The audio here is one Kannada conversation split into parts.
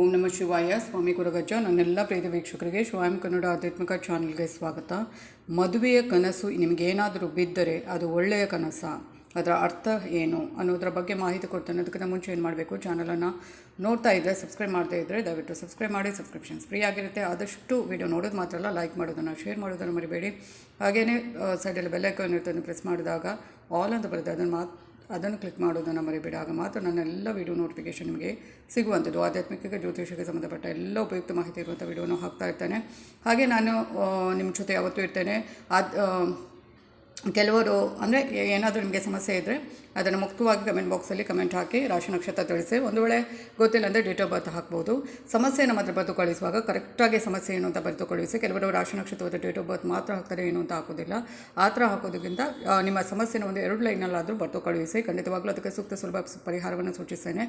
ಓಂ ನಮ ಶಿವಾಯ. ಸ್ವಾಮಿ ಗುರುಗಜ್ಜ, ನನ್ನೆಲ್ಲ ಪ್ರೀತಿ ವೀಕ್ಷಕರಿಗೆ ಶಿವಾಯಂ ಕನ್ನಡ ಆಧ್ಯಾತ್ಮಿಕ ಚಾನಲ್ಗೆ ಸ್ವಾಗತ. ಮದುವೆಯ ಕನಸು ನಿಮಗೇನಾದರೂ ಬಿದ್ದರೆ ಅದು ಒಳ್ಳೆಯ ಕನಸ. ಅದರ ಅರ್ಥ ಏನು ಅನ್ನೋದರ ಬಗ್ಗೆ ಮಾಹಿತಿ ಕೊಡ್ತಾನೆ. ಅದಕ್ಕಿಂತ ಮುಂಚೆ ಏನು ಮಾಡಬೇಕು? ಚಾನಲನ್ನು ನೋಡ್ತಾ ಇದ್ದರೆ ಸಬ್ಸ್ಕ್ರೈಬ್ ಮಾಡ್ತಾ ಇದ್ದರೆ ದಯವಿಟ್ಟು ಸಬ್ಸ್ಕ್ರೈಬ್ ಮಾಡಿ ಸಬ್ಸ್ಕ್ರಿಪ್ಷನ್ಸ್ ಫ್ರೀ ಆಗಿರುತ್ತೆ. ಆದಷ್ಟು ವಿಡಿಯೋ ನೋಡೋದು ಮಾತ್ರ ಅಲ್ಲ ಲೈಕ್ ಮಾಡೋದನ್ನು ಶೇರ್ ಮಾಡೋದನ್ನು ಮರಿಬೇಡಿ. ಹಾಗೆಯೇ ಸೈಡಲ್ಲಿ ಬೆಲ್ಲೈಕನ್ ಇರ್ತದೆ ಪ್ರೆಸ್ ಮಾಡಿದಾಗ ಆಲ್ ಅಂತ ಬರುತ್ತೆ. ಅದನ್ನು ಮಾತು ಅದನ್ನು ಕ್ಲಿಕ್ ಮಾಡೋದನ್ನು ಮರಿಬೇಡಿ. ಆಗ ಮಾತ್ರ ನನ್ನ ಎಲ್ಲ ವಿಡಿಯೋ ನೋಟಿಫಿಕೇಶನ್ ನಿಮಗೆ ಸಿಗುವಂಥದ್ದು. ಆಧ್ಯಾತ್ಮಿಕ ಜ್ಯೋತಿಷಕ್ಕೆ ಸಂಬಂಧಪಟ್ಟ ಎಲ್ಲ ಉಪಯುಕ್ತ ಮಾಹಿತಿ ಇರುವಂಥ ವಿಡಿಯೋನ ಹಾಕ್ತಾ ಇರ್ತೇನೆ. ಹಾಗೆ ನಾನು ನಿಮ್ಮ ಜೊತೆ ಯಾವತ್ತೂ ಇರ್ತೇನೆ. ಅದು ಕೆಲವರು, ಅಂದರೆ ಏನಾದರೂ ನಿಮಗೆ ಸಮಸ್ಯೆ ಇದ್ದರೆ ಅದನ್ನು ಮುಕ್ತವಾಗಿ ಕಮೆಂಟ್ ಬಾಕ್ಸಲ್ಲಿ ಕಮೆಂಟ್ ಹಾಕಿ ರಾಶಿ ನಕ್ಷತ್ರ ತಿಳಿಸಿ. ಒಂದು ವೇಳೆ ಗೊತ್ತಿಲ್ಲ ಅಂದರೆ ಡೇಟ್ ಆಫ್ ಬರ್ತ್ ಹಾಕ್ಬೋದು. ಸಮಸ್ಯೆಯನ್ನು ಮಾತ್ರ ಬರೆದು ಕಳಿಸುವಾಗ ಕರೆಕ್ಟಾಗಿ ಸಮಸ್ಯೆ ಏನು ಅಂತ ಬರೆದು ಕಳಿಸಿ ಕೆಲವರು ರಾಶಿ ನಕ್ಷತ್ರದ ಡೇಟ್ ಆಫ್ ಬರ್ತ್ ಮಾತ್ರ ಹಾಕ್ತಾರೆ ಏನು ಅಂತ ಹಾಕೋದಿಲ್ಲ. ಆ ಥರ ಹಾಕೋದಕ್ಕಿಂತ ನಿಮ್ಮ ಸಮಸ್ಯೆನ ಒಂದು ಎರಡು ಲೈನಲ್ಲಾದರೂ ಬರೆದು ಕಳುಹಿಸಿ ಖಂಡಿತವಾಗ್ಲೂ ಅದಕ್ಕೆ ಸೂಕ್ತ ಸುಲಭ ಪರಿಹಾರವನ್ನು ಸೂಚಿಸ್ತೇನೆ.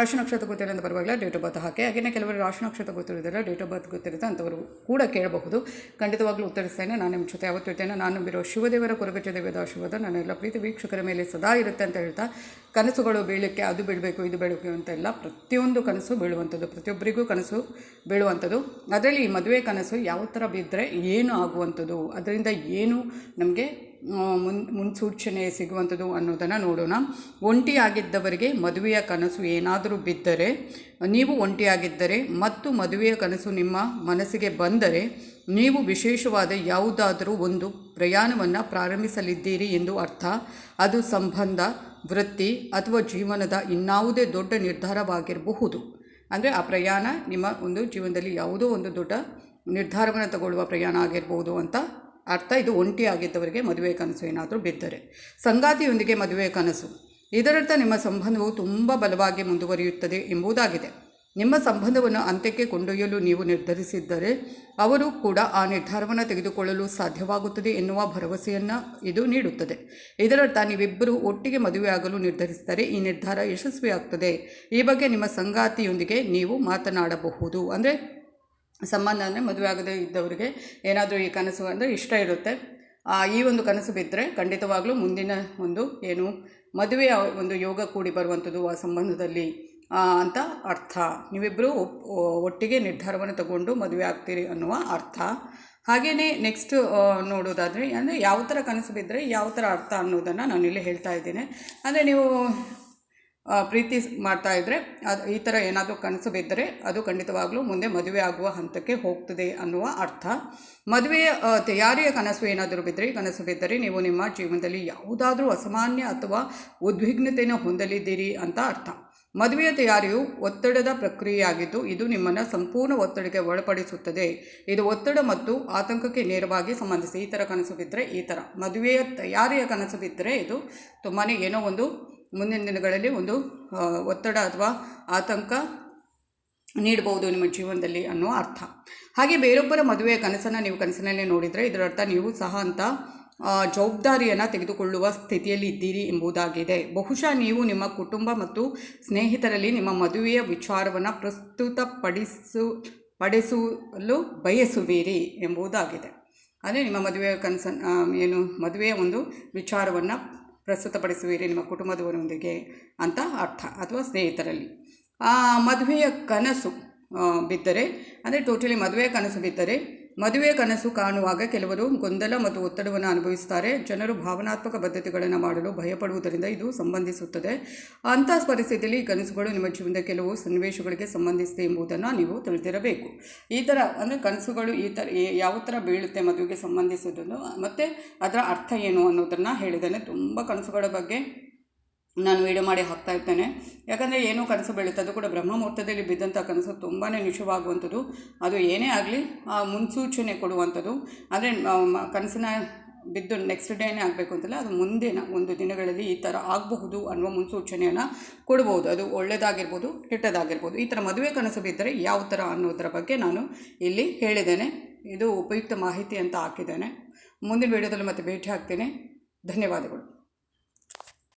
ರಾಶಿ ನಕ್ಷತ್ರ ಗೊತ್ತಿಲ್ಲ ಅಂತ ಬರುವಾಗಲೇ ಡೇಟ್ ಆಫ್ ಬರ್ತ್ ಹಾಕಿ. ಹಾಗೆಯೇ ಕೆಲವರು ರಾಶಿ ನಕ್ಷತ್ರ ಗೊತ್ತಿರೋದಿಲ್ಲ ಡೇಟ್ ಆಫ್ ಬರ್ತ್ ಗೊತ್ತಿರುತ್ತೆ ಅಂತವರು ಕೂಡ ಕೇಳಬಹುದು. ಖಂಡಿತವಾಗ್ಲೂ ಉತ್ತರಿಸ್ತೇನೆ. ನಾನು ನಿಮ್ಮ ಜೊತೆ ಯಾವತ್ತೂ ಇರ್ತೇನೆ ನಾನು ನಂಬಿರೋ ಶಿವದೇವರ ಕೊರಗಜ ದೇವದ ಆಶೀರ್ವಾದ ನನ್ನ ಎಲ್ಲ ಪ್ರೀತಿ, ವೀಕ್ಷಕರ ಮೇಲೆ ಸದಾ ಇರುತ್ತೆ ಅಂತ ಹೇಳ್ತಾ, ಕನಸುಗಳು ಬೀಳಕ್ಕೆ ಅದು ಬೀಳಬೇಕು, ಇದು ಬೀಳಬೇಕು ಅಂತ ಎಲ್ಲ ಪ್ರತಿಯೊಂದು ಕನಸು ಬೀಳುವಂಥದ್ದು, ಪ್ರತಿಯೊಬ್ಬರಿಗೂ ಕನಸು ಬೀಳುವಂಥದ್ದು. ಅದರಲ್ಲಿ ಈ ಮದುವೆ ಕನಸು ಯಾವ ಥರ ಬಿದ್ದರೆ ಏನು ಆಗುವಂಥದ್ದು, ಅದರಿಂದ ಏನು ನಮಗೆ ಮುನ್, ಮುನ್ಸೂಚನೆ ಸಿಗುವಂಥದ್ದು ಅನ್ನೋದನ್ನು ನೋಡೋಣ. ಒಂಟಿಯಾಗಿದ್ದವರಿಗೆ ಮದುವೆಯ ಕನಸು ಏನಾದರೂ ಬಿದ್ದರೆ, ನೀವು ಒಂಟಿಯಾಗಿದ್ದರೆ ಮತ್ತು ಮದುವೆಯ ಕನಸು ನಿಮ್ಮ ಮನಸ್ಸಿಗೆ ಬಂದರೆ ನೀವು ವಿಶೇಷವಾದ ಯಾವುದಾದರೂ ಒಂದು ಪ್ರಯಾಣವನ್ನು ಪ್ರಾರಂಭಿಸಲಿದ್ದೀರಿ ಎಂದು ಅರ್ಥ. ಅದು ಸಂಬಂಧ, ವೃತ್ತಿ ಅಥವಾ ಜೀವನದ ಇನ್ನಾವುದೇ ದೊಡ್ಡ ನಿರ್ಧಾರವಾಗಿರಬಹುದು. ಅಂದರೆ ಆ ಪ್ರಯಾಣ ನಿಮ್ಮ ಒಂದು ಜೀವನದಲ್ಲಿ ಯಾವುದೋ ಒಂದು ದೊಡ್ಡ ನಿರ್ಧಾರವನ್ನು ತಗೊಳ್ಳುವ ಪ್ರಯಾಣ ಆಗಿರ್ಬೋದು ಅಂತ ಅರ್ಥ. ಇದು ಒಂಟಿಯಾಗಿದ್ದವರಿಗೆ ಮದುವೆ ಕನಸು ಏನಾದರೂ ಬಿದ್ದರೆ. ಸಂಗಾತಿಯೊಂದಿಗೆ ಮದುವೆ ಕನಸು. ಇದರರ್ಥ ನಿಮ್ಮ ಸಂಬಂಧವು ತುಂಬ ಬಲವಾಗಿ ಮುಂದುವರಿಯುತ್ತದೆ ಎಂಬುದಾಗಿದೆ. ನಿಮ್ಮ ಸಂಬಂಧವನ್ನು ಅಂತ್ಯಕ್ಕೆ ಕೊಂಡೊಯ್ಯಲು ನೀವು ನಿರ್ಧರಿಸಿದ್ದರೆ ಅವರು ಕೂಡ ಆ ನಿರ್ಧಾರವನ್ನು ತೆಗೆದುಕೊಳ್ಳಲು ಸಾಧ್ಯವಾಗುತ್ತದೆ ಎನ್ನುವ ಭರವಸೆಯನ್ನು ಇದು ನೀಡುತ್ತದೆ. ಇದರರ್ಥ ನೀವಿಬ್ಬರು ಒಟ್ಟಿಗೆ ಮದುವೆಯಾಗಲು ನಿರ್ಧರಿಸಿದರೆ ಈ ನಿರ್ಧಾರ ಯಶಸ್ವಿಯಾಗ್ತದೆ. ಈ ಬಗ್ಗೆ ನಿಮ್ಮ ಸಂಗಾತಿಯೊಂದಿಗೆ ನೀವು ಮಾತನಾಡಬಹುದು. ಅಂದರೆ ಸಂಬಂಧ ಅಂದರೆ ಮದುವೆ ಆಗದೇ ಇದ್ದವರಿಗೆ ಏನಾದರೂ ಈ ಕನಸು ಅಂದರೆ ಇಷ್ಟ ಇರುತ್ತೆ. ಈ ಒಂದು ಕನಸು ಬಿದ್ದರೆ ಖಂಡಿತವಾಗಲೂ ಮುಂದಿನ ಒಂದು ಏನು ಮದುವೆಯ ಒಂದು ಯೋಗ ಕೂಡಿ ಬರುವಂಥದ್ದು ಆ ಸಂಬಂಧದಲ್ಲಿ. ಅಂತ ಅರ್ಥ. ನೀವಿಬ್ಬರೂ ಒಟ್ಟಿಗೆ ನಿರ್ಧಾರವನ್ನು ತಗೊಂಡು ಮದುವೆ ಆಗ್ತೀರಿ ಅನ್ನುವ ಅರ್ಥ. ಹಾಗೆಯೇ ನೆಕ್ಸ್ಟ್ ನೋಡೋದಾದರೆ ಅಂದರೆ ಯಾವ ಥರ ಕನಸು ಬಿದ್ದರೆ ಯಾವ ಥರ ಅರ್ಥ ಅನ್ನೋದನ್ನು ನಾನು ಇಲ್ಲಿ ಹೇಳ್ತಾ ಇದ್ದೇನೆ. ಅಂದರೆ ನೀವು ಪ್ರೀತಿ ಮಾಡ್ತಾ ಇದ್ದರೆ ಅದು ಈ ಥರ ಏನಾದರೂ ಕನಸು ಬಿದ್ದರೆ ಅದು ಖಂಡಿತವಾಗ್ಲೂ ಮುಂದೆ ಮದುವೆ ಆಗುವ ಹಂತಕ್ಕೆ ಹೋಗ್ತದೆ ಅನ್ನುವ ಅರ್ಥ. ಮದುವೆಯ ತಯಾರಿಯ ಕನಸು ಏನಾದರೂ ಬಿದ್ದರೆ ಕನಸು ಬಿದ್ದರೆ ನೀವು ನಿಮ್ಮ ಜೀವನದಲ್ಲಿ ಯಾವುದಾದ್ರೂ ಅಸಾಮಾನ್ಯ ಅಥವಾ ಉದ್ವಿಗ್ನತೆಯನ್ನು ಹೊಂದಲಿದ್ದೀರಿ ಅಂತ ಅರ್ಥ. ಮದುವೆಯ ತಯಾರಿಯು ಒತ್ತಡದ ಪ್ರಕ್ರಿಯೆಯಾಗಿದ್ದು ಇದು ನಿಮ್ಮನ್ನು ಸಂಪೂರ್ಣ ಒತ್ತಡಕ್ಕೆ ಒಳಪಡಿಸುತ್ತದೆ. ಇದು ಒತ್ತಡ ಮತ್ತು ಆತಂಕಕ್ಕೆ ನೇರವಾಗಿ ಸಂಬಂಧಿಸಿ ಈ ಥರ ಕನಸು ಬಿದ್ದರೆ ಈ ಥರ ಮದುವೆಯ ತಯಾರಿಯ ಕನಸು ಬಿದ್ದರೆ ಇದು ತುಂಬಾ ಏನೋ ಒಂದು ಮುಂದಿನ ದಿನಗಳಲ್ಲಿ ಒಂದು ಒತ್ತಡ ಅಥವಾ ಆತಂಕ ನೀಡಬಹುದು ನಿಮ್ಮ ಜೀವನದಲ್ಲಿ ಅನ್ನೋ ಅರ್ಥ. ಹಾಗೆ ಬೇರೊಬ್ಬರ ಮದುವೆಯ ಕನಸನ್ನು ನೀವು ಕನಸಿನಲ್ಲಿ ನೋಡಿದರೆ ಇದರ ಅರ್ಥ ನೀವು ಸಹ ಅಂತ ಜವಾಬ್ದಾರಿಯನ್ನು ತೆಗೆದುಕೊಳ್ಳುವ ಸ್ಥಿತಿಯಲ್ಲಿ ಇದ್ದೀರಿ ಎಂಬುದಾಗಿದೆ. ಬಹುಶಃ ನೀವು ನಿಮ್ಮ ಕುಟುಂಬ ಮತ್ತು ಸ್ನೇಹಿತರಲ್ಲಿ ನಿಮ್ಮ ಮದುವೆಯ ವಿಚಾರವನ್ನು ಪ್ರಸ್ತುತಪಡಿಸು, ಪಡಿಸಲು ಬಯಸುವಿರಿ ಎಂಬುದಾಗಿದೆ. ಅಂದರೆ ನಿಮ್ಮ ಮದುವೆಯ ಕನ್ಸನ್ ಏನು, ಮದುವೆಯ ಒಂದು ವಿಚಾರವನ್ನು ಪ್ರಸ್ತುತಪಡಿಸುವಿರಿ ನಿಮ್ಮ ಕುಟುಂಬದವರೊಂದಿಗೆ ಅಂತ ಅರ್ಥ, ಅಥವಾ ಸ್ನೇಹಿತರಲ್ಲಿ. ಮದುವೆಯ ಕನಸು ಬಿದ್ದರೆ, ಅಂದರೆ ಟೋಟಲಿ ಮದುವೆಯ ಕನಸು ಬಿದ್ದರೆ ಮದುವೆಯ ಕನಸು ಕಾಣುವಾಗ ಕೆಲವರು ಗೊಂದಲ ಮತ್ತು ಒತ್ತಡವನ್ನು ಅನುಭವಿಸುತ್ತಾರೆ ಜನರು ಭಾವನಾತ್ಮಕ ಬದ್ಧತೆಗಳನ್ನು ಮಾಡಲು ಭಯಪಡುವುದರಿಂದ ಇದು ಸಂಬಂಧಿಸುತ್ತದೆ. ಅಂಥ ಪರಿಸ್ಥಿತಿಯಲ್ಲಿ ಕನಸುಗಳು ನಿಮ್ಮ ಜೀವನದ ಕೆಲವು ಸನ್ನಿವೇಶಗಳಿಗೆ ಸಂಬಂಧಿಸಿದೆ ಎಂಬುದನ್ನು ನೀವು ತಿಳಿದಿರಬೇಕು. ಈ ಥರ ಅಂದರೆ ಕನಸುಗಳು ಈ ಥರ ಯಾವ ಥರ ಬೀಳುತ್ತೆ ಮದುವೆಗೆ ಸಂಬಂಧಿಸಿದನ್ನು ಮತ್ತು ಅದರ ಅರ್ಥ ಏನು ಅನ್ನೋದನ್ನು ಹೇಳಿದ್ದೇನೆ. ತುಂಬ ಕನಸುಗಳ ಬಗ್ಗೆ ನಾನು ವೀಡಿಯೋ ಮಾಡಿ ಹಾಕ್ತಾ ಇರ್ತೇನೆ. ಯಾಕಂದರೆ ಏನೋ ಕನಸು ಬೀಳುತ್ತೆ. ಅದು ಕೂಡ ಬ್ರಹ್ಮ ಮುಹೂರ್ತದಲ್ಲಿ ಬಿದ್ದಂಥ ಕನಸು ತುಂಬಾ ನಿಶುವಾಗುವಂಥದ್ದು. ಅದು ಏನೇ ಆಗಲಿ ಆ ಮುನ್ಸೂಚನೆ ಕೊಡುವಂಥದ್ದು. ಅಂದರೆ ಕನಸಿನ ಬಿದ್ದು ನೆಕ್ಸ್ಟ್ ಡೇನೇ ಆಗಬೇಕು ಅಂತಲ್ಲ, ಅದು ಮುಂದಿನ ಒಂದು ದಿನಗಳಲ್ಲಿ ಈ ಥರ ಆಗಬಹುದು ಅನ್ನುವ ಮುನ್ಸೂಚನೆಯನ್ನು ಕೊಡ್ಬೋದು. ಅದು ಒಳ್ಳೆಯದಾಗಿರ್ಬೋದು ಕೆಟ್ಟದಾಗಿರ್ಬೋದು. ಈ ಥರ ಮದುವೆ ಕನಸು ಬಿದ್ದರೆ ಯಾವ ಥರ ಅನ್ನೋದರ ಬಗ್ಗೆ ನಾನು ಇಲ್ಲಿ ಹೇಳಿದ್ದೇನೆ. ಇದು ಉಪಯುಕ್ತ ಮಾಹಿತಿ ಅಂತ ಹಾಕಿದ್ದೇನೆ. ಮುಂದಿನ ವಿಡಿಯೋದಲ್ಲಿ ಮತ್ತೆ ಭೇಟಿ ಹಾಕ್ತೇನೆ ಧನ್ಯವಾದಗಳು.